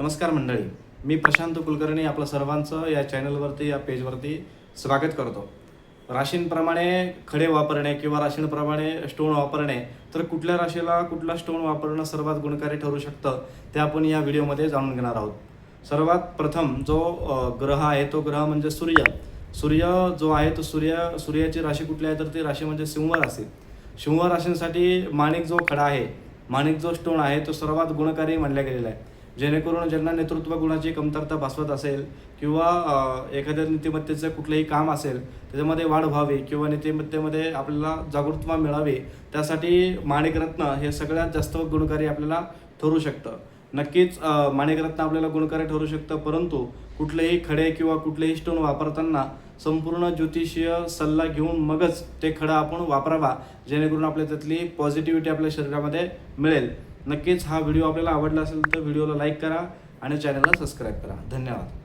नमस्कार मंडळी. मी प्रशांत कुलकर्णी आपलं सर्वांचं या चॅनलवरती या पेजवरती स्वागत करतो. राशींप्रमाणे खडे वापरणे किंवा राशींप्रमाणे स्टोन वापरणे तर कुठल्या राशीला कुठला स्टोन वापरणं सर्वात गुणकारी ठरू शकतं ते आपण या व्हिडिओमध्ये जाणून घेणार आहोत. सर्वात प्रथम जो ग्रह आहे तो ग्रह म्हणजे सूर्य. सूर्य जो आहे तो सूर्य सूर्याची राशी कुठली आहे तर ती राशी म्हणजे सिंह राशी. सिंह राशींसाठी माणिक जो खडा आहे माणिक जो स्टोन आहे तो सर्वात गुणकारी मानला गेलेला आहे. जेणेकरून ज्यांना नेतृत्व गुणाची कमतरता भासवत असेल किंवा एखाद्या नीतिमत्तेचं कुठलंही काम असेल त्याच्यामध्ये वाढ व्हावी किंवा नीतिमत्तेमध्ये आपल्याला जागृतता मिळावी त्यासाठी माणिकरत्न हे सगळ्यात जास्त गुणकारी आपल्याला ठरू शकतं. नक्कीच माणिकरत्न आपल्याला गुणकारी ठरू शकतं परंतु कुठलेही खडे किंवा कुठलेही स्टोन वापरताना संपूर्ण ज्योतिषीय सल्ला घेऊन मगच ते खडं आपण वापरावा जेणेकरून आपल्या त्यातली पॉझिटिव्हिटी आपल्या शरीरामध्ये मिळेल. नक्कीच हा व्हिडिओ आपल्याला आवडला असेल तर व्हिडिओला लाईक करा आणि चॅनलला सबस्क्राईब करा. धन्यवाद.